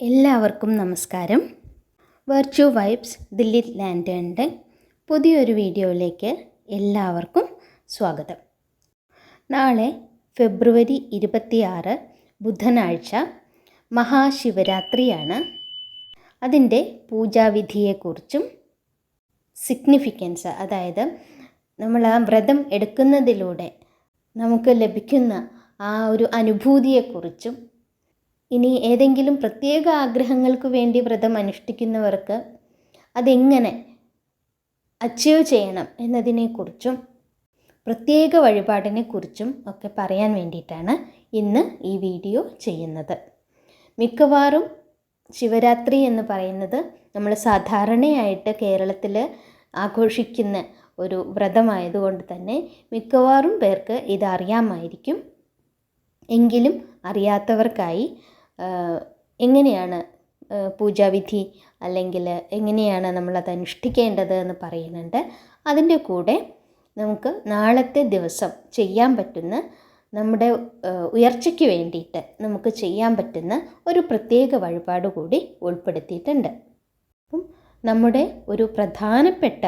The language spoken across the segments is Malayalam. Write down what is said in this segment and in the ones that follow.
എല്ലാവർക്കും നമസ്കാരം. വെർച്വ വൈബ്സ് ദില്ലി ലാൻഡേണിന്റെ പുതിയൊരു വീഡിയോയിലേക്ക് എല്ലാവർക്കും സ്വാഗതം. നാളെ ഫെബ്രുവരി ഇരുപത്തിയാറ് ബുധനാഴ്ച മഹാശിവരാത്രിയാണ്. അതിന്റെ പൂജാവിധിയെക്കുറിച്ചും സിഗ്നിഫിക്കൻസ് അതായത് നമ്മൾ ആ വ്രതം എടുക്കുന്നതിലൂടെ നമുക്ക് ലഭിക്കുന്ന ആ ഒരു അനുഭൂതിയെക്കുറിച്ചും ഇനി ഏതെങ്കിലും പ്രത്യേക ആഗ്രഹങ്ങൾക്ക് വേണ്ടി വ്രതം അനുഷ്ഠിക്കുന്നവർക്ക് അതെങ്ങനെ അച്ചീവ് ചെയ്യണം എന്നതിനെക്കുറിച്ചും പ്രത്യേക വഴിപാടിനെക്കുറിച്ചും ഒക്കെ പറയാൻ വേണ്ടിയിട്ടാണ് ഇന്ന് ഈ വീഡിയോ ചെയ്യുന്നത്. മിക്കവാറും ശിവരാത്രി എന്ന് പറയുന്നത് നമ്മൾ സാധാരണയായിട്ട് കേരളത്തിൽ ആഘോഷിക്കുന്ന ഒരു വ്രതമായതുകൊണ്ട് തന്നെ മിക്കവാറും പേർക്ക് ഇത് അറിയാമായിരിക്കും എങ്കിലും അറിയാത്തവർക്കായി എങ്ങനെയാണ് പൂജാവിധി അല്ലെങ്കിൽ എങ്ങനെയാണ് നമ്മളത് അനുഷ്ഠിക്കേണ്ടത് എന്ന് പറയുന്നുണ്ട്. അതിന്റെ കൂടെ നമുക്ക് നാളത്തെ ദിവസം ചെയ്യാൻ പറ്റുന്ന നമ്മുടെ ഉയർച്ചയ്ക്ക് വേണ്ടിയിട്ട് നമുക്ക് ചെയ്യാൻ പറ്റുന്ന ഒരു പ്രത്യേക വഴിപാട് കൂടി ഉൾപ്പെടുത്തിയിട്ടുണ്ട്. അപ്പം നമ്മുടെ ഒരു പ്രധാനപ്പെട്ട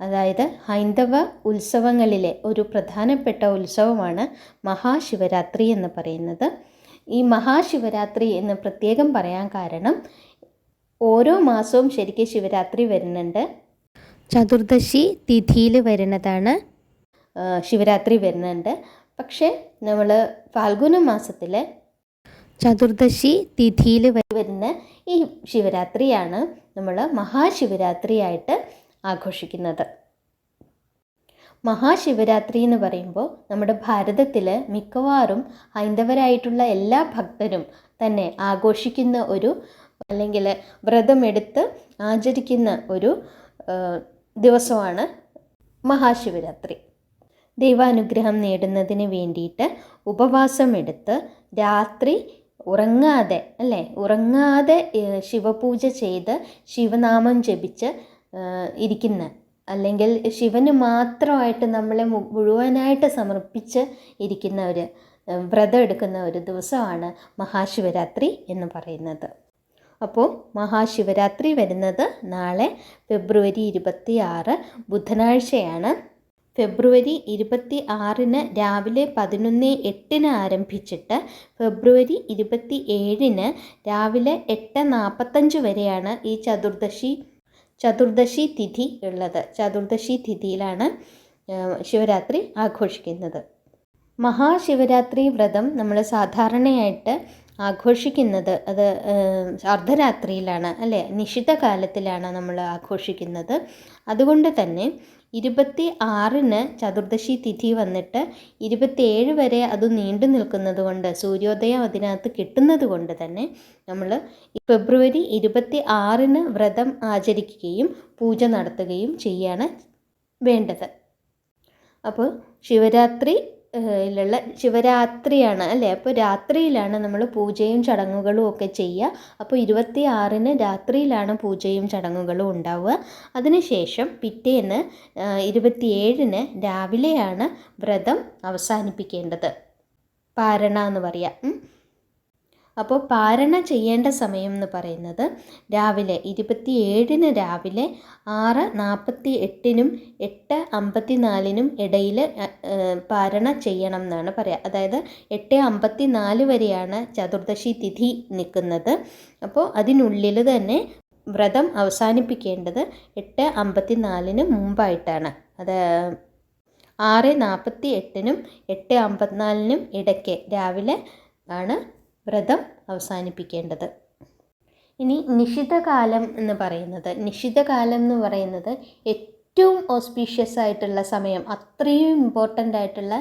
അതായത് ഹൈന്ദവ ഉത്സവങ്ങളിലെ ഒരു പ്രധാനപ്പെട്ട ഉത്സവമാണ് മഹാശിവരാത്രി എന്ന് പറയുന്നത്. ഈ മഹാശിവരാത്രി എന്ന് പ്രത്യേകം പറയാൻ കാരണം ഓരോ മാസവും ശരിക്കും ശിവരാത്രി വരുന്നുണ്ട്. ചതുർദശി തിഥിയിൽ വരുന്നതാണ് ശിവരാത്രി വരുന്നുണ്ട്. പക്ഷേ നമ്മൾ ഫാൽഗുന മാസത്തിൽ ചതുർദശി തിഥിയിൽ വരുന്ന ഈ ശിവരാത്രിയാണ് നമ്മൾ മഹാശിവരാത്രിയായിട്ട് ആഘോഷിക്കുന്നത്. മഹാശിവരാത്രി എന്ന് പറയുമ്പോൾ നമ്മുടെ ഭാരതത്തിൽ മിക്കവാറും ഹൈന്ദവരായിട്ടുള്ള എല്ലാ ഭക്തരും തന്നെ ആഘോഷിക്കുന്ന ഒരു അല്ലെങ്കിൽ വ്രതമെടുത്ത് ആചരിക്കുന്ന ഒരു ദിവസമാണ് മഹാശിവരാത്രി. ദൈവാനുഗ്രഹം നേടുന്നതിന് വേണ്ടിയിട്ട് ഉപവാസമെടുത്ത് രാത്രി ഉറങ്ങാതെ അല്ലേ? ഉറങ്ങാതെ ശിവപൂജ ചെയ്ത് ശിവനാമം ജപിച്ച് ഇരിക്കുന്ന അല്ലെങ്കിൽ ശിവന് മാത്രമായിട്ട് നമ്മളെ മുഴുവനായിട്ട് സമർപ്പിച്ച് ഇരിക്കുന്ന ഒരു വ്രതം എടുക്കുന്ന ഒരു ദിവസമാണ് മഹാശിവരാത്രി എന്ന് പറയുന്നത്. അപ്പോൾ മഹാശിവരാത്രി വരുന്നത് നാളെ ഫെബ്രുവരി ഇരുപത്തി ആറ് ബുധനാഴ്ചയാണ്. ഫെബ്രുവരി ഇരുപത്തി ആറിന് രാവിലെ പതിനൊന്ന് എട്ടിന് ആരംഭിച്ചിട്ട് ഫെബ്രുവരി ഇരുപത്തി ഏഴിന് രാവിലെ എട്ട് നാൽപ്പത്തഞ്ച് വരെയാണ് ഈ ചതുർദശി ചതുർദശി തിഥി ഉള്ളത്. ചതുർദശി തിഥിയിലാണ് ശിവരാത്രി ആഘോഷിക്കുന്നത്. മഹാശിവരാത്രി വ്രതം നമ്മൾ സാധാരണയായിട്ട് ആഘോഷിക്കുന്നത് അത് അർദ്ധരാത്രിയിലാണ് അല്ലേ? നിശിത കാലത്തിലാണ് നമ്മൾ ആഘോഷിക്കുന്നത്. അതുകൊണ്ട് തന്നെ ഇരുപത്തി ആറിന് ചതുർദശി തിഥി വന്നിട്ട് ഇരുപത്തിയേഴ് വരെ അത് നീണ്ടു നിൽക്കുന്നത് കൊണ്ട് സൂര്യോദയം അതിനകത്ത് കിട്ടുന്നത് കൊണ്ട് തന്നെ നമ്മൾ ഫെബ്രുവരി ഇരുപത്തി ആറിന് വ്രതം ആചരിക്കുകയും പൂജ നടത്തുകയും ചെയ്യാണ് വേണ്ടത്. അപ്പോൾ ശിവരാത്രി ിലുള്ള ശിവരാത്രിയാണ് അല്ലേ? അപ്പോൾ രാത്രിയിലാണ് നമ്മൾ പൂജയും ചടങ്ങുകളും ഒക്കെ ചെയ്യുക. അപ്പോൾ ഇരുപത്തി ആറിന് രാത്രിയിലാണ് പൂജയും ചടങ്ങുകളും ഉണ്ടാവുക. അതിനുശേഷം പിറ്റേന്ന് ഇരുപത്തിയേഴിന് രാവിലെയാണ് വ്രതം അവസാനിപ്പിക്കേണ്ടത്. പാരണ എന്ന് പറയാം. അപ്പോൾ പാരണ ചെയ്യേണ്ട സമയം എന്ന് പറയുന്നത് രാവിലെ ഇരുപത്തി ഏഴിന് രാവിലെ ആറ് നാൽപ്പത്തി എട്ടിനും എട്ട് അമ്പത്തി നാലിനും ഇടയിൽ പാരണ ചെയ്യണം എന്നാണ് പറയുക അതായത് എട്ട് അമ്പത്തി നാല് വരെയാണ് ചതുർദശി തിഥി നിൽക്കുന്നത്. അപ്പോൾ അതിനുള്ളിൽ തന്നെ വ്രതം അവസാനിപ്പിക്കേണ്ടത് എട്ട് അമ്പത്തി നാലിന് മുമ്പായിട്ടാണ്. അത് ആറ് നാൽപ്പത്തി എട്ടിനും എട്ട് അമ്പത്തിനാലിനും ഇടയ്ക്ക് രാവിലെ ആണ് വ്രതം അവസാനിപ്പിക്കേണ്ടത്. ഇനി നിഷിതകാലം എന്ന് പറയുന്നത്. നിഷിതകാലം എന്ന് പറയുന്നത് ഏറ്റവും ഓസ്പീഷ്യസ് ആയിട്ടുള്ള സമയം അത്രയും ഇമ്പോർട്ടന്റ് ആയിട്ടുള്ള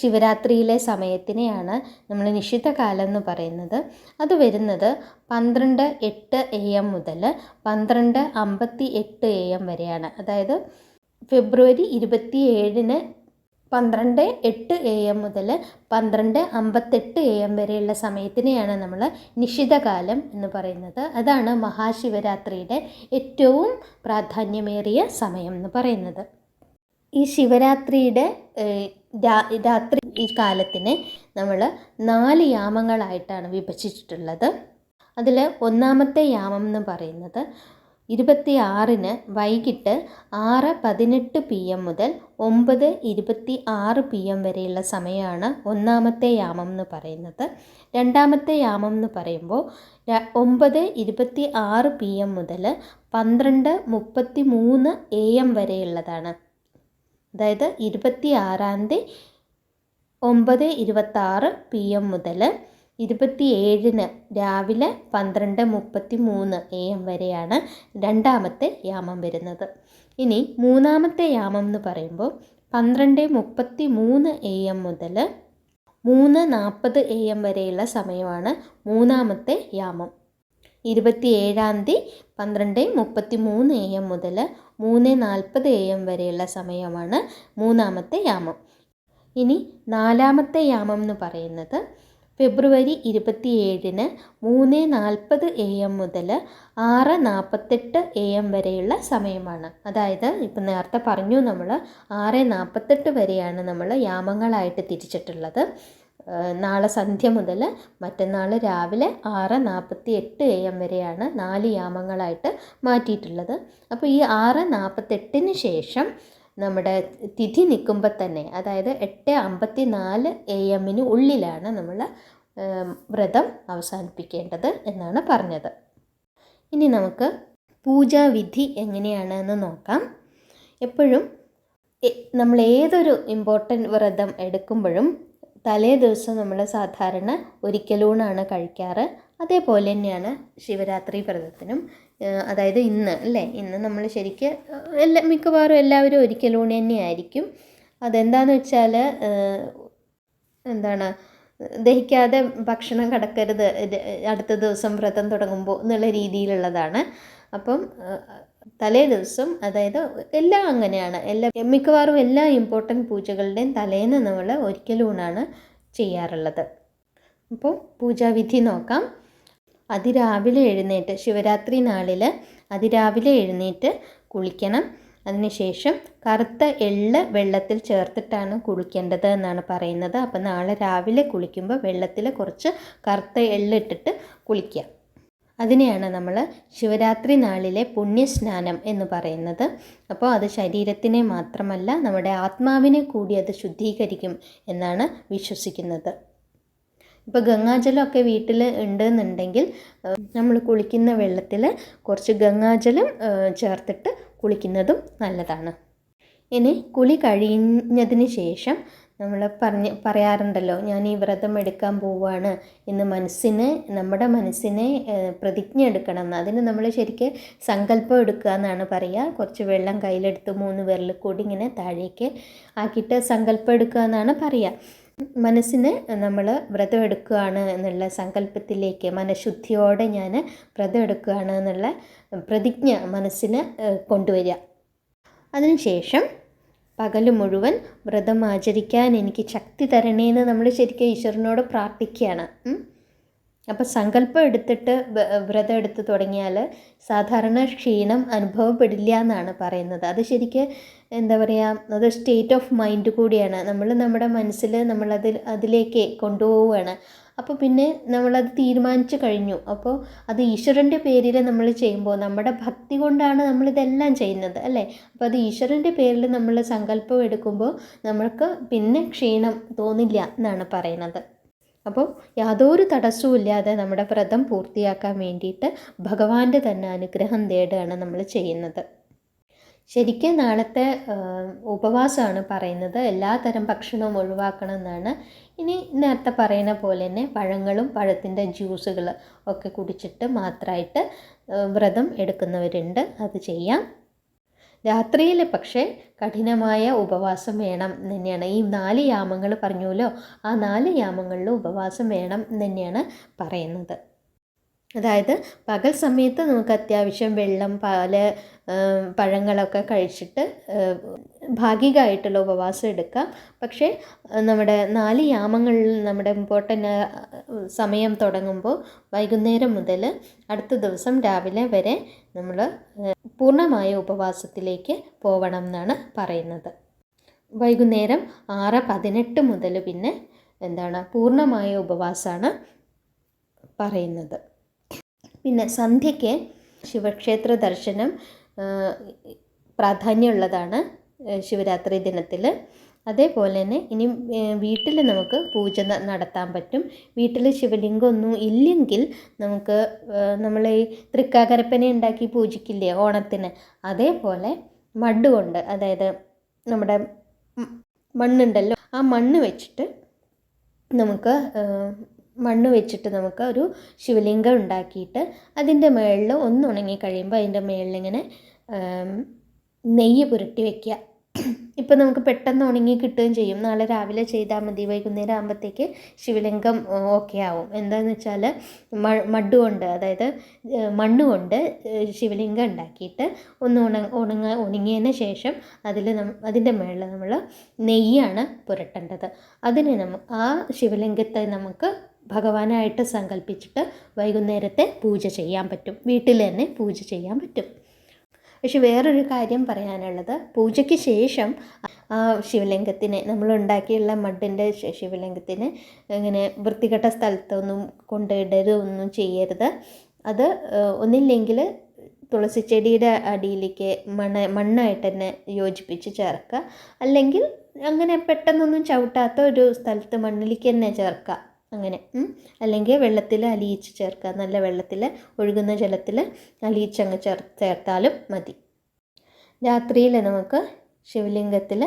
ശിവരാത്രിയിലെ സമയത്തിനെയാണ് നമ്മൾ നിഷിതകാലം എന്ന് പറയുന്നത്. അത് വരുന്നത് പന്ത്രണ്ട് എട്ട് എ എം മുതൽ പന്ത്രണ്ട് അമ്പത്തി എട്ട് എ എം വരെയാണ്. അതായത് ഫെബ്രുവരി ഇരുപത്തി ഏഴിന് പന്ത്രണ്ട് എട്ട് എ എം മുതൽ പന്ത്രണ്ട് അമ്പത്തെട്ട് എ എം വരെയുള്ള സമയത്തിനെയാണ് നമ്മൾ നിഷിതകാലം എന്ന് പറയുന്നത്. അതാണ് മഹാശിവരാത്രിയുടെ ഏറ്റവും പ്രാധാന്യമേറിയ സമയം എന്ന് പറയുന്നത്. ഈ ശിവരാത്രിയുടെ രാത്രി ഈ കാലത്തിനെ നമ്മൾ നാല് യാമങ്ങളായിട്ടാണ് വിഭജിച്ചിട്ടുള്ളത്. അതിൽ ഒന്നാമത്തെ യാമം എന്ന് പറയുന്നത് ഇരുപത്തി ആറിന് വൈകിട്ട് ആറ് പതിനെട്ട് പി എം മുതൽ ഒമ്പത് ഇരുപത്തി ആറ് പി എം വരെയുള്ള സമയമാണ് ഒന്നാമത്തെ യാമം എന്ന് പറയുന്നത്. രണ്ടാമത്തെ യാമം എന്ന് പറയുമ്പോൾ ഒമ്പത് ഇരുപത്തി ആറ് പി എം മുതൽ പന്ത്രണ്ട് മുപ്പത്തി മൂന്ന് എ എം വരെയുള്ളതാണ്. അതായത് ഇരുപത്തി ആറാം തീയതി ഒമ്പത് ഇരുപത്താറ് പി എം മുതൽ ഇരുപത്തി ഏഴിന് രാവിലെ പന്ത്രണ്ട് മുപ്പത്തി മൂന്ന് എ എം വരെയാണ് രണ്ടാമത്തെ യാമം വരുന്നത്. ഇനി മൂന്നാമത്തെ യാമം എന്ന് പറയുമ്പോൾ പന്ത്രണ്ട് മുപ്പത്തി മൂന്ന് എ എം മുതൽ മൂന്ന് നാൽപ്പത് എ എം വരെയുള്ള സമയമാണ് മൂന്നാമത്തെ യാമം. ഇരുപത്തി ഏഴാം തീയതി പന്ത്രണ്ട് മുപ്പത്തി മൂന്ന് എ എം മുതൽ മൂന്ന് നാൽപ്പത് എ എം വരെയുള്ള സമയമാണ് മൂന്നാമത്തെ യാമം. ഇനി നാലാമത്തെ യാമം എന്ന് പറയുന്നത് ഫെബ്രുവരി ഇരുപത്തിയേഴിന് മൂന്ന് നാൽപ്പത് എ എം മുതൽ ആറ് നാൽപ്പത്തെട്ട് എ എം വരെയുള്ള സമയമാണ്. അതായത് ഇപ്പം നേരത്തെ പറഞ്ഞു നമ്മൾ ആറ് നാൽപ്പത്തെട്ട് വരെയാണ് നമ്മൾ യാമങ്ങളായിട്ട് തിരിച്ചിട്ടുള്ളത്. നാളെ സന്ധ്യ മുതൽ മറ്റന്നാൾ രാവിലെ ആറ് നാൽപ്പത്തി എട്ട് എ എം വരെയാണ് നാല് യാമങ്ങളായിട്ട് മാറ്റിയിട്ടുള്ളത്. അപ്പോൾ ഈ ആറ് നാൽപ്പത്തെട്ടിന് ശേഷം നമ്മുടെ തിഥി നിൽക്കുമ്പോൾ തന്നെ അതായത് എട്ട് അമ്പത്തി നാല് എ എമ്മിന് ഉള്ളിലാണ് നമ്മൾ വ്രതം അവസാനിപ്പിക്കേണ്ടത് എന്നാണ് പറഞ്ഞത്. ഇനി നമുക്ക് പൂജാവിധി എങ്ങനെയാണ് എന്ന് നോക്കാം. എപ്പോഴും നമ്മൾ ഏതൊരു ഇമ്പോർട്ടന്റ് വ്രതം എടുക്കുമ്പോഴും തലേ ദിവസം നമ്മൾ സാധാരണ ഒരിക്കലൂണാണ് കഴിക്കാറ്. അതേപോലെ തന്നെയാണ് ശിവരാത്രി വ്രതത്തിനും അതായത് ഇന്ന് അല്ലേ? ഇന്ന് നമ്മൾ ശരിക്ക് എല്ലാ മിക്കവാറും എല്ലാവരും ഒരിക്കലൂണ് തന്നെയായിരിക്കും. അതെന്താണെന്ന് വെച്ചാൽ എന്താണ് ദഹിക്കാതെ ഭക്ഷണം കടക്കരുത് അടുത്ത ദിവസം വ്രതം തുടങ്ങുമ്പോൾ എന്നുള്ള രീതിയിലുള്ളതാണ്. അപ്പം തലേ ദിവസം അതായത് എല്ലാം അങ്ങനെയാണ്. എല്ലാ മിക്കവാറും എല്ലാ ഇമ്പോർട്ടന്റ് പൂജകളുടെയും തലേന്ന് നമ്മൾ ഒരിക്കലൂണാണ് ചെയ്യാറുള്ളത്. അപ്പോൾ പൂജാവിധി നോക്കാം. അതിരാവിലെ എഴുന്നേറ്റ് ശിവരാത്രി നാളിൽ അതിരാവിലെ എഴുന്നേറ്റ് കുളിക്കണം. അതിനുശേഷം കറുത്ത എള്ള് വെള്ളത്തിൽ ചേർത്തിട്ടാണ് കുളിക്കേണ്ടത് എന്നാണ് പറയുന്നത്. അപ്പോൾ നാളെ രാവിലെ കുളിക്കുമ്പോൾ വെള്ളത്തിൽ കുറച്ച് കറുത്ത എള്ളിട്ടിട്ട് കുളിക്കുക. അതിനെയാണ് നമ്മൾ ശിവരാത്രി നാളിലെ പുണ്യസ്നാനം എന്ന് പറയുന്നത്. അപ്പോൾ അത് ശരീരത്തിനെ മാത്രമല്ല നമ്മുടെ ആത്മാവിനെ കൂടി അത് ശുദ്ധീകരിക്കും എന്നാണ് വിശ്വസിക്കുന്നത്. ഇപ്പോൾ ഗംഗാജലമൊക്കെ വീട്ടിൽ ഉണ്ടെന്നുണ്ടെങ്കിൽ നമ്മൾ കുളിക്കുന്ന വെള്ളത്തിൽ കുറച്ച് ഗംഗാജലം ചേർത്തിട്ട് കുളിക്കുന്നതും നല്ലതാണ്. ഇനി കുളി കഴിഞ്ഞതിന് ശേഷം നമ്മൾ പറഞ്ഞ് പറയാറുണ്ടല്ലോ ഞാൻ ഈ വ്രതം എടുക്കാൻ പോവുകയാണ് എന്ന് മനസ്സിന് നമ്മുടെ മനസ്സിനെ പ്രതിജ്ഞ എടുക്കണം എന്ന് അതിന് നമ്മൾ ശരിക്ക് സങ്കല്പം എടുക്കുക എന്നാണ് പറയുക. കുറച്ച് വെള്ളം കയ്യിലെടുത്ത് മൂന്ന് വിരൽ കൂടി ഇങ്ങനെ താഴേക്ക് ആക്കിയിട്ട് സങ്കല്പം എടുക്കുക എന്നാണ് പറയുക. മനസ്സിന് നമ്മൾ വ്രതം എടുക്കുകയാണ് എന്നുള്ള സങ്കല്പത്തിലേക്ക് മനഃശുദ്ധിയോടെ ഞാൻ വ്രതം എടുക്കുകയാണ് എന്നുള്ള പ്രതിജ്ഞ മനസ്സിന് കൊണ്ടുവരിക. അതിനുശേഷം പകൽ മുഴുവൻ വ്രതം ആചരിക്കാൻ എനിക്ക് ശക്തി തരണേന്ന് നമ്മൾ ശരിക്കും ഈശ്വരനോട് പ്രാർത്ഥിക്കുകയാണ്. അപ്പോൾ സങ്കല്പം എടുത്തിട്ട് വ്രതം എടുത്ത് തുടങ്ങിയാൽ സാധാരണ ക്ഷീണം അനുഭവപ്പെടില്ല എന്നാണ് പറയുന്നത്. അത് ശരിക്കും എന്താ പറയുക അത് സ്റ്റേറ്റ് ഓഫ് മൈൻഡ് കൂടിയാണ്. നമ്മൾ നമ്മുടെ മനസ്സിൽ നമ്മളതിൽ അതിലേക്ക് കൊണ്ടുപോവുകയാണ്. അപ്പോൾ പിന്നെ നമ്മളത് തീരുമാനിച്ചു കഴിഞ്ഞു. അപ്പോൾ അത് ഈശ്വരന്റെ പേരിൽ നമ്മൾ ചെയ്യുമ്പോൾ നമ്മുടെ ഭക്തി കൊണ്ടാണ് നമ്മളിതെല്ലാം ചെയ്യുന്നത് അല്ലേ? അപ്പോൾ അത് ഈശ്വരന്റെ പേരിൽ നമ്മൾ സങ്കല്പം എടുക്കുമ്പോൾ നമ്മൾക്ക് പിന്നെ ക്ഷീണം തോന്നില്ല എന്നാണ് പറയുന്നത്. അപ്പോൾ യാതൊരു തടസ്സവുമില്ലാതെ നമ്മുടെ വ്രതം പൂർത്തിയാക്കാൻ വേണ്ടിയിട്ട് ഭഗവാന്റെ തന്നെ അനുഗ്രഹം തേടുകയാണ് നമ്മൾ ചെയ്യുന്നത്. ശരിക്കും നാളത്തെ ഉപവാസമാണ് പറയുന്നത്. എല്ലാ തരം ഭക്ഷണവും ഒഴിവാക്കണം എന്നാണ് ഇനി നേരത്തെ പറയുന്ന പോലെ തന്നെ പഴങ്ങളും പഴത്തിന്റെ ജ്യൂസുകൾ ഒക്കെ കുടിച്ചിട്ട് മാത്രമായിട്ട് വ്രതം എടുക്കുന്നവരുണ്ട്. അത് ചെയ്യാം. രാത്രിയിൽ പക്ഷേ കഠിനമായ ഉപവാസം വേണം എന്ന് തന്നെയാണ്. ഈ നാല് യാമങ്ങൾ പറഞ്ഞുല്ലോ ആ നാല് യാമങ്ങളിൽ ഉപവാസം വേണം എന്ന് തന്നെയാണ് പറയുന്നത്. അതായത് പകൽ സമയത്ത് നമുക്ക് അത്യാവശ്യം വെള്ളം പാൽ പഴങ്ങളൊക്കെ കഴിച്ചിട്ട് ഭാഗികമായിട്ടുള്ള ഉപവാസം എടുക്കാം. പക്ഷേ നമ്മുടെ നാല് യാമങ്ങളിൽ നമ്മുടെ ഇമ്പോർട്ടന്റ് സമയം തുടങ്ങുമ്പോൾ വൈകുന്നേരം മുതൽ അടുത്ത ദിവസം രാവിലെ വരെ നമ്മൾ പൂർണമായ ഉപവാസത്തിലേക്ക് പോകണം എന്നാണ് പറയുന്നത്. വൈകുന്നേരം ആറ് പതിനെട്ട് മുതൽ പിന്നെ എന്താണ് പൂർണമായ ഉപവാസമാണ് പറയുന്നത്. പിന്നെ സന്ധ്യയ്ക്ക് ശിവക്ഷേത്ര ദർശനം പ്രാധാന്യമുള്ളതാണ് ശിവരാത്രി ദിനത്തിൽ അതേപോലെ തന്നെ ഇനി വീട്ടിൽ നമുക്ക് പൂജ നടത്താൻ പറ്റും. വീട്ടിൽ ശിവലിംഗമൊന്നും ഇല്ലെങ്കിൽ നമുക്ക് നമ്മൾ ഈ തൃക്കാക്കരപ്പനെ ഉണ്ടാക്കി പൂജിക്കില്ലേ ഓണത്തിന്? അതേപോലെ മഡ് കൊണ്ട് അതായത് നമ്മുടെ മണ്ണുണ്ടല്ലോ ആ മണ്ണ് വെച്ചിട്ട് നമുക്ക് മണ്ണ് വെച്ചിട്ട് നമുക്ക് ഒരു ശിവലിംഗം ഉണ്ടാക്കിയിട്ട് അതിന്റെ മുകളിൽ ഒന്ന് ഉണങ്ങി കഴിയുമ്പോൾ അതിന്റെ മുകളിൽ ഇങ്ങനെ നെയ്യ് പുരട്ടി വെക്കുക. ഇപ്പം നമുക്ക് പെട്ടെന്ന് ഉണങ്ങി കിട്ടുകയും ചെയ്യും. നാളെ രാവിലെ ചെയ്താൽ മതി. വൈകുന്നേരം ആകുമ്പോഴത്തേക്ക് ശിവലിംഗം ഓക്കെ ആവും. എന്താണെന്ന് വെച്ചാൽ മഡ് കൊണ്ട് അതായത് മണ്ണ് കൊണ്ട് ശിവലിംഗം ഉണ്ടാക്കിയിട്ട് ഒന്ന് ഉണ ഉണങ്ങ ഉണങ്ങിയതിന് ശേഷം അതിൽ നം അതിന്റെ മുകളിൽ നമ്മൾ നെയ്യാണ് പുരട്ടേണ്ടത്. അതിനെ നമ്മ ആ ശിവലിംഗത്തെ നമുക്ക് ഭഗവാനായിട്ട് സങ്കല്പിച്ചിട്ട് വൈകുന്നേരത്തെ പൂജ ചെയ്യാൻ പറ്റും. വീട്ടിൽ തന്നെ പൂജ ചെയ്യാൻ പറ്റും. പക്ഷെ വേറൊരു കാര്യം പറയാനുള്ളത്. പൂജയ്ക്ക് ശേഷം ആ ശിവലിംഗത്തിനെ നമ്മൾ ഉണ്ടാക്കിയുള്ള മഡിന്റെ ശിവലിംഗത്തിന് ഇങ്ങനെ വൃത്തികെട്ട സ്ഥലത്തൊന്നും കൊണ്ടിടരുതൊന്നും ചെയ്യരുത്. അത് ഒന്നില്ലെങ്കിൽ ഒന്നില്ലെങ്കിൽ തുളസിച്ചെടിയുടെ അടിയിലേക്ക് മണ്ണ് മണ്ണായിട്ട് തന്നെ യോജിപ്പിച്ച് ചേർക്കുക. അല്ലെങ്കിൽ അങ്ങനെ പെട്ടെന്നൊന്നും ചവിട്ടാത്ത ഒരു സ്ഥലത്ത് മണ്ണിലേക്ക് തന്നെ ചേർക്കുക. അങ്ങനെ അല്ലെങ്കിൽ വെള്ളത്തിൽ അലിയിച്ച് ചേർക്കുക. നല്ല വെള്ളത്തിൽ ഒഴുകുന്ന ജലത്തിൽ അലിയിച്ചങ്ങ് ചേർ ചേർത്താലും മതി. രാത്രിയിൽ നമുക്ക് ശിവലിംഗത്തിൽ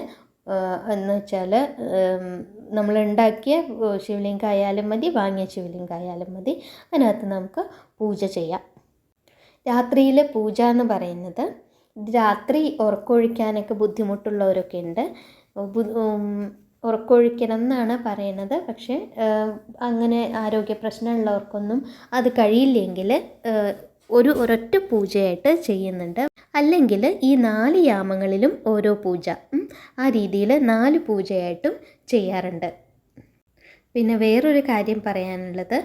എന്ന് വെച്ചാൽ നമ്മൾ ഉണ്ടാക്കിയ ശിവലിംഗം ആയാലും മതി വാങ്ങിയ ശിവലിംഗം ആയാലും മതി. അതിനകത്ത് നമുക്ക് പൂജ ചെയ്യാം. രാത്രിയിൽ പൂജ എന്ന് പറയുന്നത് രാത്രി ഉറക്കമൊഴിക്കാനൊക്കെ ബുദ്ധിമുട്ടുള്ളവരൊക്കെ ഉണ്ട്. ഉറക്കമൊഴിക്കണം എന്നാണ് പറയുന്നത്. പക്ഷേ അങ്ങനെ ആരോഗ്യ പ്രശ്നമുള്ളവർക്കൊന്നും അത് കഴിയില്ലെങ്കിൽ ഒരു ഒരൊറ്റ പൂജയായിട്ട് ചെയ്യുന്നുണ്ട്. അല്ലെങ്കിൽ ഈ നാല് യാമങ്ങളിലും ഓരോ പൂജ ആ രീതിയിൽ നാല് പൂജയായിട്ടും ചെയ്യാറുണ്ട്. പിന്നെ വേറൊരു കാര്യം പറയാനുള്ളത്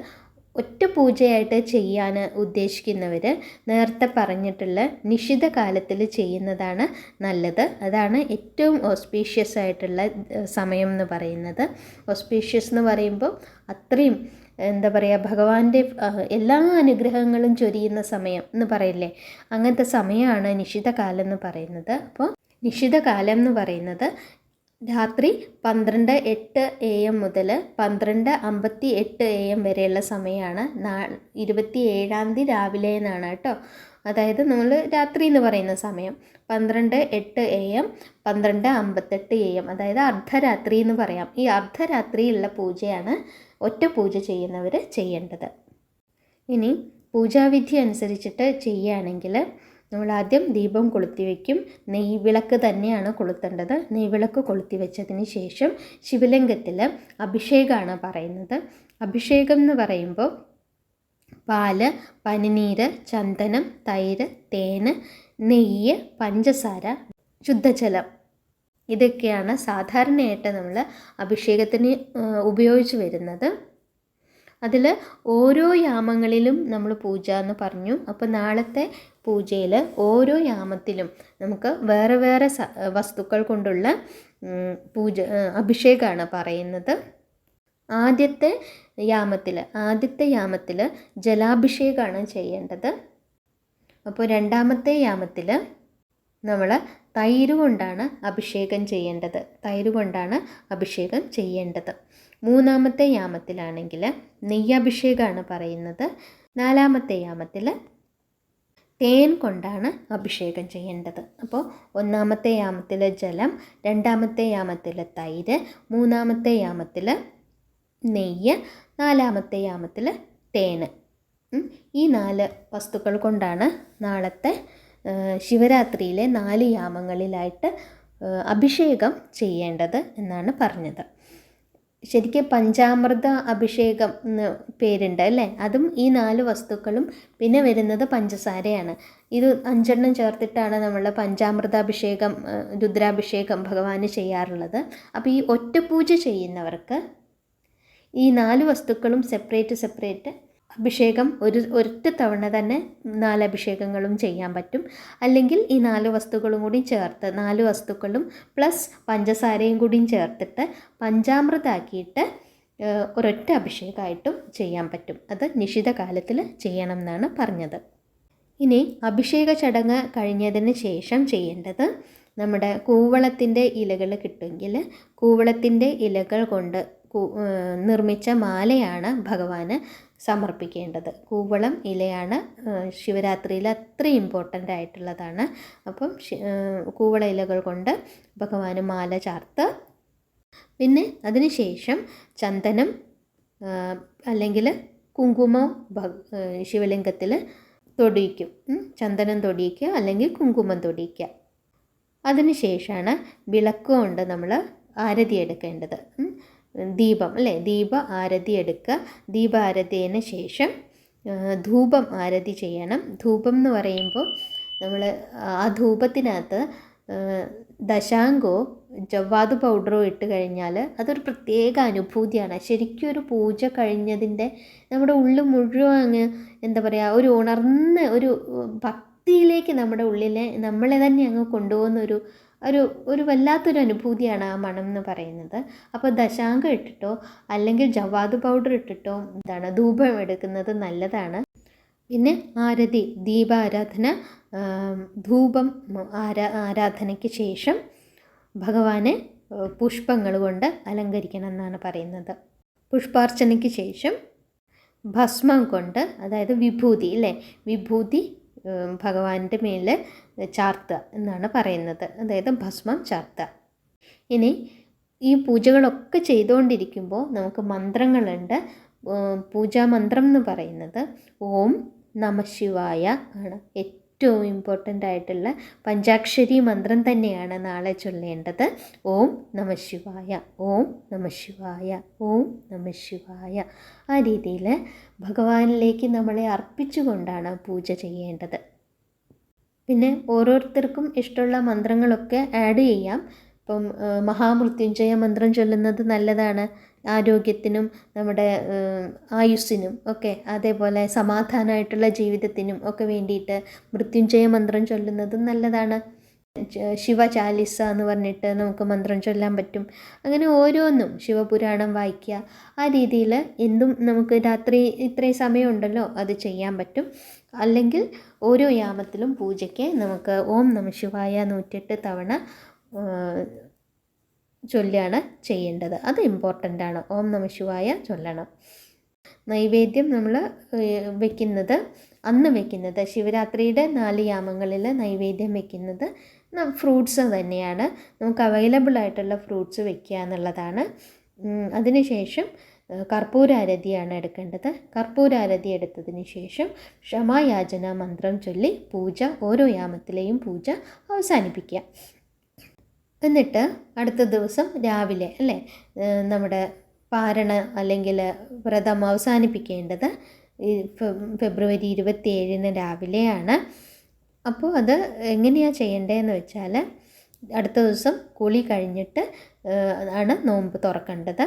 ഒറ്റ പൂജയായിട്ട് ചെയ്യാൻ ഉദ്ദേശിക്കുന്നവർ നേരത്തെ പറഞ്ഞിട്ടുള്ള നിശ്ചിത കാലത്തിൽ ചെയ്യുന്നതാണ് നല്ലത്. അതാണ് ഏറ്റവും ഓസ്പീഷ്യസ് ആയിട്ടുള്ള സമയം എന്ന് പറയുന്നത്. ഓസ്പീഷ്യസ് എന്ന് പറയുമ്പോൾ അത്രയും എന്താ പറയുക ഭഗവാന്റെ എല്ലാ അനുഗ്രഹങ്ങളും ചൊരിയുന്ന സമയം എന്ന് പറയില്ലേ? അങ്ങനത്തെ സമയമാണ് നിശ്ചിത കാലം എന്ന് പറയുന്നത്. അപ്പോൾ നിശ്ചിത കാലം എന്ന് പറയുന്നത് രാത്രി പന്ത്രണ്ട് എട്ട് എ എം മുതൽ പന്ത്രണ്ട് അമ്പത്തി എട്ട് എ എം വരെയുള്ള സമയമാണ് നാ ഇരുപത്തി ഏഴാം തീയതി രാവിലെ എന്നാണ് കേട്ടോ. അതായത് നമ്മൾ രാത്രി എന്ന് പറയുന്ന സമയം. പന്ത്രണ്ട് എട്ട് എ എം പന്ത്രണ്ട് അമ്പത്തെട്ട് എ എം അതായത് അർദ്ധരാത്രി എന്ന് പറയാം. ഈ അർദ്ധരാത്രിയുള്ള പൂജയാണ് ഒറ്റ പൂജ ചെയ്യുന്നവർ ചെയ്യേണ്ടത്. ഇനി പൂജാവിധി അനുസരിച്ചിട്ട് ചെയ്യുകയാണെങ്കിൽ നമ്മൾ ആദ്യം ദീപം കൊളുത്തി വയ്ക്കും നെയ്വിളക്ക് തന്നെയാണ് കൊളുത്തേണ്ടത്. നെയ്വിളക്ക് കൊളുത്തി വെച്ചതിന് ശേഷം ശിവലിംഗത്തിൽ അഭിഷേകമാണ് പറയുന്നത്. അഭിഷേകം എന്ന് പറയുമ്പോൾ പാൽ പനിനീര് ചന്ദനം തൈര് തേന് നെയ്യ് പഞ്ചസാര ശുദ്ധജലം. ഇതൊക്കെയാണ് സാധാരണയായിട്ട് നമ്മൾ അഭിഷേകത്തിന് ഉപയോഗിച്ച് വരുന്നത്. അതിൽ ഓരോ യാമങ്ങളിലും നമ്മൾ പൂജ എന്ന് പറഞ്ഞു. അപ്പോൾ നാളത്തെ പൂജയിൽ ഓരോ യാമത്തിലും നമുക്ക് വേറെ വേറെ വസ്തുക്കൾ കൊണ്ടുള്ള പൂജ അഭിഷേകമാണ് പറയുന്നത്. ആദ്യത്തെ യാമത്തിൽ ആദ്യത്തെ യാമത്തിൽ ജലാഭിഷേകമാണ് ചെയ്യേണ്ടത്. അപ്പോൾ രണ്ടാമത്തെ യാമത്തിൽ നമ്മൾ തൈര് കൊണ്ടാണ് അഭിഷേകം ചെയ്യേണ്ടത്. തൈര് കൊണ്ടാണ് അഭിഷേകം ചെയ്യേണ്ടത്. മൂന്നാമത്തെ യാമത്തിലാണെങ്കിൽ നെയ്യഭിഷേകമാണ് പറയുന്നത്. നാലാമത്തെ യാമത്തിൽ തേൻ കൊണ്ടാണ് അഭിഷേകം ചെയ്യേണ്ടത്. അപ്പോൾ ഒന്നാമത്തെ യാമത്തിൽ ജലം രണ്ടാമത്തെ യാമത്തിൽ തൈര് മൂന്നാമത്തെ യാമത്തിൽ നെയ്യ് നാലാമത്തെ യാമത്തിൽ തേന് ഈ നാല് വസ്തുക്കൾ കൊണ്ടാണ് നാളത്തെ ശിവരാത്രിയിലെ നാല് യാമങ്ങളിലായിട്ട് അഭിഷേകം ചെയ്യേണ്ടത് എന്നാണ് പറഞ്ഞത്. ശരിക്കും പഞ്ചാമൃത അഭിഷേകം എന്ന് പേരുണ്ട് അല്ലേ? അതും ഈ നാല് വസ്തുക്കളും പിന്നെ വരുന്നത് പഞ്ചസാരയാണ്. ഇത് അഞ്ചെണ്ണം ചേർത്തിട്ടാണ് നമ്മൾ പഞ്ചാമൃതാഭിഷേകം രുദ്രാഭിഷേകം ഭഗവാന് ചെയ്യാറുള്ളത്. അപ്പോൾ ഈ ഒറ്റപൂജ ചെയ്യുന്നവർക്ക് ഈ നാല് വസ്തുക്കളും സെപ്പറേറ്റ് സെപ്പറേറ്റ് അഭിഷേകം ഒരു ഒറ്റ തവണ തന്നെ നാല് അഭിഷേകങ്ങളും ചെയ്യാൻ പറ്റും. അല്ലെങ്കിൽ ഈ നാല് വസ്തുക്കളും കൂടി ചേർത്ത് നാല് വസ്തുക്കളും പ്ലസ് പഞ്ചസാരയും കൂടിയും ചേർത്തിട്ട് പഞ്ചാമൃതാക്കിയിട്ട് ഒരൊറ്റ അഭിഷേകമായിട്ടും ചെയ്യാൻ പറ്റും. അത് നിശ്ചിത കാലത്തിൽ ചെയ്യണം എന്നാണ് പറഞ്ഞത്. ഇനി അഭിഷേക ചടങ്ങ് കഴിഞ്ഞതിന് ശേഷം ചെയ്യേണ്ടത് നമ്മുടെ കൂവളത്തിന്റെ ഇലകൾ കിട്ടുമെങ്കിൽ കൂവളത്തിന്റെ ഇലകൾ കൊണ്ട് നിർമ്മിച്ച മാലയാണ് ഭഗവാന് സമർപ്പിക്കേണ്ടത്. കൂവളം ഇലയാണ് ശിവരാത്രിയിൽ അത്രയും ഇമ്പോർട്ടന്റ് ആയിട്ടുള്ളതാണ്. അപ്പം കൂവള ഇലകൾ കൊണ്ട് ഭഗവാന് മാല ചാർത്ത് പിന്നെ അതിനുശേഷം ചന്ദനം അല്ലെങ്കിൽ കുങ്കുമം ശിവലിംഗത്തിൽ തൊടിയിക്കും. ചന്ദനം തൊടിയിക്കുക അല്ലെങ്കിൽ കുങ്കുമം തൊടിയിക്കുക. അതിനുശേഷമാണ് വിളക്ക് കൊണ്ട് നമ്മൾ ആരതി എടുക്കേണ്ടത്. ദീപം അല്ലേ? ദീപ ആരതി എടുക്കുക. ദീപ ആരതിന് ശേഷം ധൂപം ആരതി ചെയ്യണം. ധൂപം എന്ന് പറയുമ്പോൾ നമ്മൾ ആ ധൂപത്തിനകത്ത് ദശാങ്കോ ജവ്വാദ് പൗഡറോ ഇട്ട് കഴിഞ്ഞാൽ അതൊരു പ്രത്യേക അനുഭൂതിയാണ്. ശരിക്കും ഒരു പൂജ കഴിഞ്ഞതിന്റെ നമ്മുടെ ഉള്ളിൽ മുഴുവൻ അങ്ങ് എന്താ പറയുക ഒരു ഉണർന്ന് ഒരു ഭക്തിയിലേക്ക് നമ്മുടെ ഉള്ളിലെ നമ്മളെ തന്നെ അങ്ങ് കൊണ്ടുപോകുന്ന ഒരു ഒരു ഒരു വല്ലാത്തൊരു അനുഭൂതിയാണ് ആ മണം എന്ന് പറയുന്നത്. അപ്പോൾ ദശാങ്കം ഇട്ടിട്ടോ അല്ലെങ്കിൽ ജവാദ് പൗഡർ ഇട്ടിട്ടോ എന്താണ് ധൂപം എടുക്കുന്നത് നല്ലതാണ്. പിന്നെ ആരതി ദീപാരാധന ധൂപം ആരാ ആരാധനയ്ക്ക് ശേഷം ഭഗവാനെ പുഷ്പങ്ങൾ കൊണ്ട് അലങ്കരിക്കണം എന്നാണ് പറയുന്നത്. പുഷ്പാർച്ചനയ്ക്ക് ശേഷം ഭസ്മം കൊണ്ട് അതായത് വിഭൂതി അല്ലേ വിഭൂതി ഭഗവാന്റെ മേലെ ചാർത്തുക എന്നാണ് പറയുന്നത്. അതായത് ഭസ്മം ചാർത്തുക. ഇനി ഈ പൂജകളൊക്കെ ചെയ്തുകൊണ്ടിരിക്കുമ്പോൾ നമുക്ക് മന്ത്രങ്ങളുണ്ട്. പൂജാമന്ത്രം എന്ന് പറയുന്നത് ഓം നമശിവായ ആണ്. ഏറ്റവും ഇമ്പോർട്ടന്റ് ആയിട്ടുള്ള പഞ്ചാക്ഷരി മന്ത്രം തന്നെയാണ് നാളെ ചൊല്ലേണ്ടത്. ഓം നമശിവായ ഓം നമശിവായ ഓം നമശിവായ ആ രീതിയിൽ ഭഗവാനിലേക്ക് നമ്മളെ അർപ്പിച്ചുകൊണ്ടാണ് പൂജ ചെയ്യേണ്ടത്. പിന്നെ ഓരോരുത്തർക്കും ഇഷ്ടമുള്ള മന്ത്രങ്ങളൊക്കെ ആഡ് ചെയ്യാം. ഇപ്പം മഹാമൃത്യുഞ്ജയ മന്ത്രം ചൊല്ലുന്നത് നല്ലതാണ്. ആരോഗ്യത്തിനും നമ്മുടെ ആയുസ്സിനും ഒക്കെ അതേപോലെ സമാധാനമായിട്ടുള്ള ജീവിതത്തിനും ഒക്കെ വേണ്ടിയിട്ട് മൃത്യുഞ്ജയ മന്ത്രം ചൊല്ലുന്നത് നല്ലതാണ്. ശിവ ചാലിസ എന്ന് പറഞ്ഞിട്ട് നമുക്ക് മന്ത്രം ചൊല്ലാൻ പറ്റും. അങ്ങനെ ഓരോന്നും ശിവപുരാണം വായിക്കുക. ആ രീതിയിൽ എന്തും നമുക്ക് രാത്രി ഇത്രയും സമയമുണ്ടല്ലോ അത് ചെയ്യാൻ പറ്റും. അല്ലെങ്കിൽ ഓരോ യാമത്തിലും പൂജയ്ക്ക് നമുക്ക് ഓം നമ ശിവായ നൂറ്റെട്ട് തവണ ചൊല്ലാണ് ചെയ്യേണ്ടത്. അത് ഇമ്പോർട്ടന്റ് ആണ്. ഓം നമ ശിവായ ചൊല്ലണം. നൈവേദ്യം നമ്മൾ വെക്കുന്നത് അന്ന് വെക്കുന്നത് ശിവരാത്രിയുടെ നാല് യാമങ്ങളിൽ നൈവേദ്യം വെക്കുന്നത് ഫ്രൂട്ട്സ് തന്നെയാണ്. നമുക്ക് അവൈലബിൾ ആയിട്ടുള്ള ഫ്രൂട്ട്സ് വെക്കുക എന്നുള്ളതാണ്. അതിനുശേഷം കർപ്പൂരാരതിയാണ് എടുക്കേണ്ടത്. കർപ്പൂരാരതി എടുത്തതിന് ശേഷം ക്ഷമായാചന മന്ത്രം ചൊല്ലി പൂജ ഓരോ യാമത്തിലെയും പൂജ അവസാനിപ്പിക്കുക. എന്നിട്ട് അടുത്ത ദിവസം രാവിലെ അല്ലേ? നമ്മുടെ പാരണ അല്ലെങ്കിൽ വ്രതം അവസാനിപ്പിക്കേണ്ടത് ഫെബ്രുവരി ഇരുപത്തി ഏഴിന് രാവിലെയാണ്. അപ്പോൾ അത് എങ്ങനെയാണ് ചെയ്യേണ്ടതെന്ന് വെച്ചാൽ അടുത്ത ദിവസം കുളി കഴിഞ്ഞിട്ട് ആണ് നോമ്പ് തുറക്കേണ്ടത്.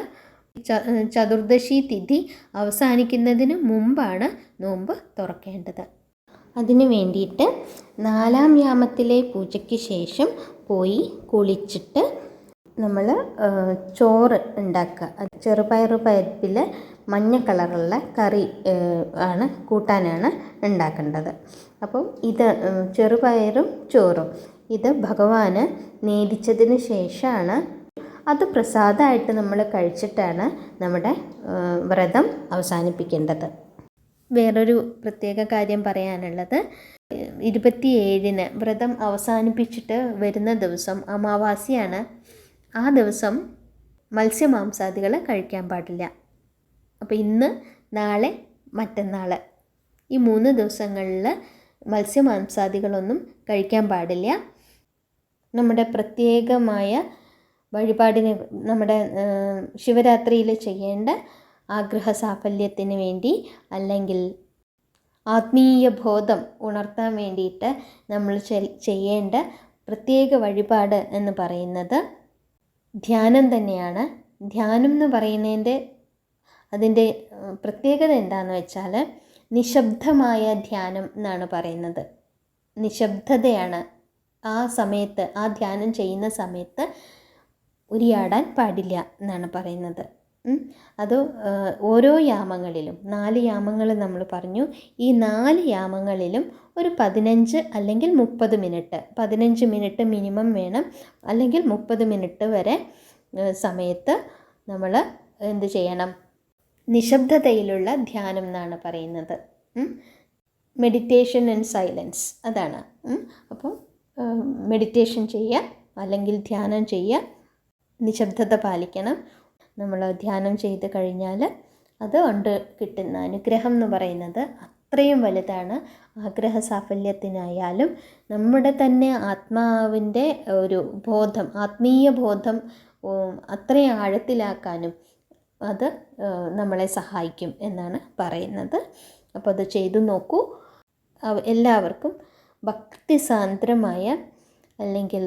ചതുർദശി തിഥി അവസാനിക്കുന്നതിന് മുമ്പാണ് നോമ്പ് തുറക്കേണ്ടത്. അതിന് വേണ്ടിയിട്ട് നാലാം യാമത്തിലെ പൂജയ്ക്ക് ശേഷം പോയി കുളിച്ചിട്ട് നമ്മൾ ചോറ് ഉണ്ടാക്കുക. ചെറുപയർ പരിപ്പിൽ മഞ്ഞ കളറുള്ള കറി ആണ് കൂട്ടാനാണ് ഉണ്ടാക്കേണ്ടത്. അപ്പം ഇത് ചെറുപയറും ചോറും. ഇത് ഭഗവാന് നേദിച്ചതിന് ശേഷമാണ് അത് പ്രസാദമായിട്ട് നമ്മൾ കഴിച്ചിട്ടാണ് നമ്മുടെ വ്രതം അവസാനിപ്പിക്കേണ്ടത്. വേറൊരു പ്രത്യേക കാര്യം പറയാനുള്ളത്. ഇരുപത്തിയേഴിന് വ്രതം അവസാനിപ്പിച്ചിട്ട് വരുന്ന ദിവസം അമാവാസിയാണ്. ആ ദിവസം മത്സ്യമാംസാദികൾ കഴിക്കാൻ പാടില്ല. അപ്പോൾ ഇന്ന് നാളെ മറ്റന്നാൾ ഈ മൂന്ന് ദിവസങ്ങളിൽ മത്സ്യമാംസാദികളൊന്നും കഴിക്കാൻ പാടില്ല. നമ്മുടെ പ്രത്യേകമായ വഴിപാടിനെ നമ്മുടെ ശിവരാത്രിയിൽ ചെയ്യേണ്ട ആഗ്രഹ സാഫല്യത്തിന് വേണ്ടി അല്ലെങ്കിൽ ആത്മീയ ബോധം ഉണർത്താൻ വേണ്ടിയിട്ട് നമ്മൾ ചെയ്യേണ്ട പ്രത്യേക വഴിപാട് എന്ന് പറയുന്നത് ധ്യാനം തന്നെയാണ് ധ്യാനം എന്ന് പറയുന്നതിന്റെ അതിന്റെ പ്രത്യേകത എന്താണെന്ന് വെച്ചാൽ നിശബ്ദമായ ധ്യാനം എന്നാണ് പറയുന്നത് നിശബ്ദതയാണ് ആ സമയത്ത് ആ ധ്യാനം ചെയ്യുന്ന സമയത്ത് ഉരിയാടാൻ പാടില്ല എന്നാണ് പറയുന്നത്. അത് ഓരോ യാമങ്ങളിലും നാല് യാമങ്ങൾ നമ്മൾ പറഞ്ഞു. ഈ നാല് യാമങ്ങളിലും ഒരു പതിനഞ്ച് അല്ലെങ്കിൽ മുപ്പത് മിനിറ്റ് പതിനഞ്ച് മിനിറ്റ് മിനിമം വേണം. അല്ലെങ്കിൽ മുപ്പത് മിനിറ്റ് വരെ സമയത്ത് നമ്മൾ എന്ത് ചെയ്യണം? നിശബ്ദതയിലുള്ള ധ്യാനം എന്നാണ് പറയുന്നത്. മെഡിറ്റേഷൻ ആൻഡ് സൈലൻസ് അതാണ്. അപ്പം മെഡിറ്റേഷൻ ചെയ്യുക അല്ലെങ്കിൽ ധ്യാനം ചെയ്യുക നിശബ്ദത പാലിക്കണം. നമ്മൾ ധ്യാനം ചെയ്ത് കഴിഞ്ഞാൽ അത് ഉണ്ട് കിട്ടുന്ന അനുഗ്രഹം എന്ന് പറയുന്നത് അത്രയും വലുതാണ്. ആഗ്രഹ സാഫല്യത്തിനായാലും നമ്മുടെ തന്നെ ആത്മാവിന്റെ ഒരു ബോധം ആത്മീയ ബോധം അത്രയും ആഴത്തിലാക്കാനും അത് നമ്മളെ സഹായിക്കും എന്നാണ് പറയുന്നത്. അപ്പോൾ അത് ചെയ്തു നോക്കൂ. എല്ലാവർക്കും ഭക്തിസാന്ദ്രമായ അല്ലെങ്കിൽ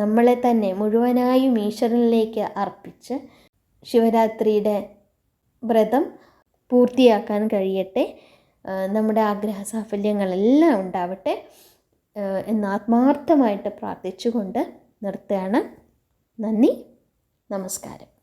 നമ്മളെ തന്നെ മുഴുവനായും ഈശ്വരനിലേക്ക് അർപ്പിച്ച് ശിവരാത്രിയുടെ വ്രതം പൂർത്തിയാക്കാൻ കഴിയട്ടെ. നമ്മുടെ ആഗ്രഹ സാഫല്യങ്ങളെല്ലാം ഉണ്ടാവട്ടെ എന്ന് ആത്മാർത്ഥമായിട്ട് പ്രാർത്ഥിച്ചുകൊണ്ട് നിർത്തുകയാണ്. നന്ദി. നമസ്കാരം.